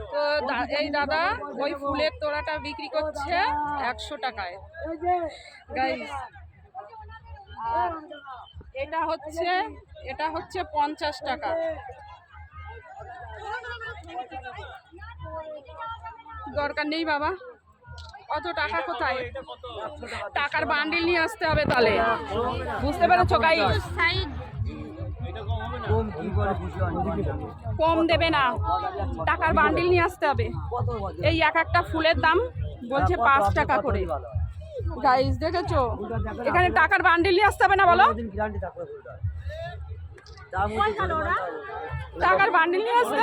তো এই দাদা ওই ফুলের তোড়াটা বিক্রি করছে একশো টাকায়। এটা হচ্ছে এটা হচ্ছে পঞ্চাশ টাকা। দরকার নেই বাবা। অত টাকা কোথায়? টাকার বান্ডিল নিয়ে আসতে হবে তাহলে। বুঝতে পেরেছ গাইস কম দেবে না। টাকার বান্ডিল নিয়ে আসতে হবে। এই এক একটা ফুলের দাম বলছে পাঁচ টাকা করে। গাইজ দেখেছ? এখানে টাকার বান্ডিল নিয়ে আসতে হবে না বলো? টাকার বান্ডিল নিয়ে আসতে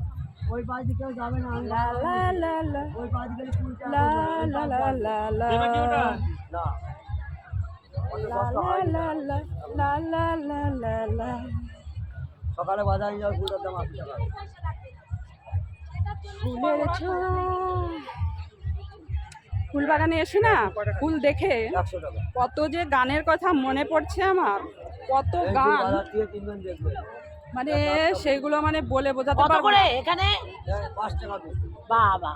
সকালে বাজারে যাওয়া ফুলের দাম আশি ফুলের ফুল বাগানে এসে না ফুল দেখে। কত যে গানের কথা মনে পড়ছে আমার কত গান। মানে সেগুলো মানে বলে বোঝাতে পারব করে? এখানে? পাঁচ বাবা।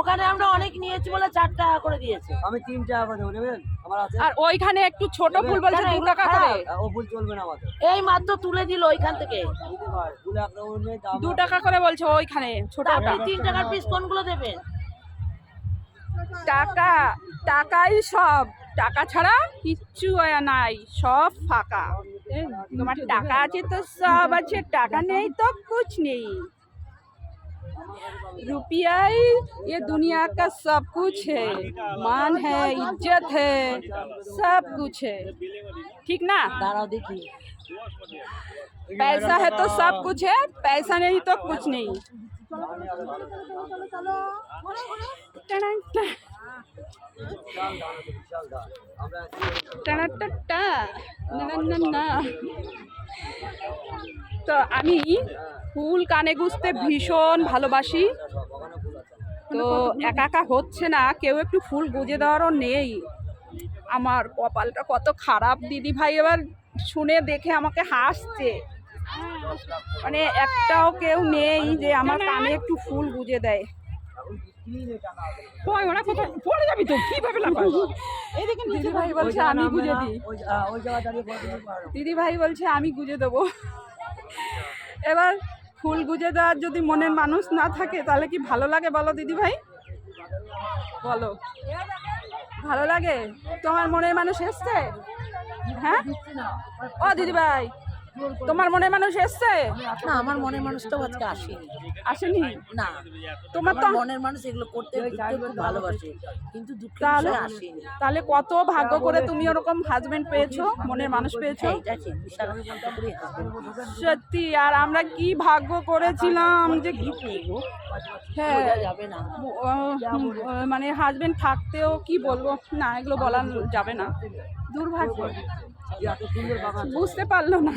ওখানে আমরা অনেক নিয়েছি বলে চার টাকা করে দিয়েছে। আমি তিন টাকা করে দেবো নেবেন? আমার আছে। আর ওইখানে একটু ছোট ফুল বলছে দু টাকা করে। ও ফুল চলবে না আমাদের। এই মাত্র তুলে দিল ওইখান থেকে। দু টাকা করে বলছে ওইখানে আপনি তিন টাকার পিস কোনগুলো দেবেন? টাকা টাকাই সব। টাকা ছাড়া কিচ্ছু নাই সব ফাঁকা। তোমার টাকা আছে তো সব আছে টাকা নেই তো কুছ নেই रुपया ही ये दुनिया का सब कुछ है मान है इज्जत है सब कुछ है ठीक ना দাঁড়াও দেখি पैसा है तो सब कुछ है पैसा नहीं तो कुछ नहीं टड़ंटा, বিশাল দাম আছে বিশাল দাম আমরা टड़ंटा, ना, ना, ना, ना। তো আমি ফুল কানে গুছতে ভীষণ ভালোবাসি বাগানে ফুল আছে তো একা একা হচ্ছে না কেউ একটু ফুল গুজে দেওয়ারও নেই আমার কপালটা কত খারাপ দিদি ভাই এবার শুনে দেখে আমাকে হাসছে মানে একটাও কেউ নেই যে আমার কানে একটু ফুল গুজে দেয়। ওরা কোথায়? পড়ে যাবি তো কীভাবে দিদি ভাই বলছে আমি গুজে দিই। দিদি ভাই বলছে আমি গুজে দেবো। এবার ফুল গুজে দেওয়ার যদি মনের মানুষ না থাকে তাহলে কি ভালো লাগে বলো দিদি ভাই বলো। ভালো লাগে? তোমার মনের মানুষ এসছে? হ্যাঁ? ও দিদি ভাই তোমার মনের মানুষ এসছে? না আমার মনের মানুষ তো আজকে আসেনি। আসেনি? না তোমার তো মনের মানুষ এগুলো করতে ভালোবাসে কিন্তু তাহলে আসেনি। তাহলে কত ভাগ্য করে তুমি ওরকম হাজবেন্ড পেয়েছ মনের মানুষ পেয়েছ? বলতে করে সত্যি আর আমরা কি ভাগ্য করেছিলাম যে কি হ্যাঁ মানে হাজবেন্ড থাকতেও কি বলব? না এগুলো বলা যাবে না। দুর্ভাগ্য। বুঝতে পারল না।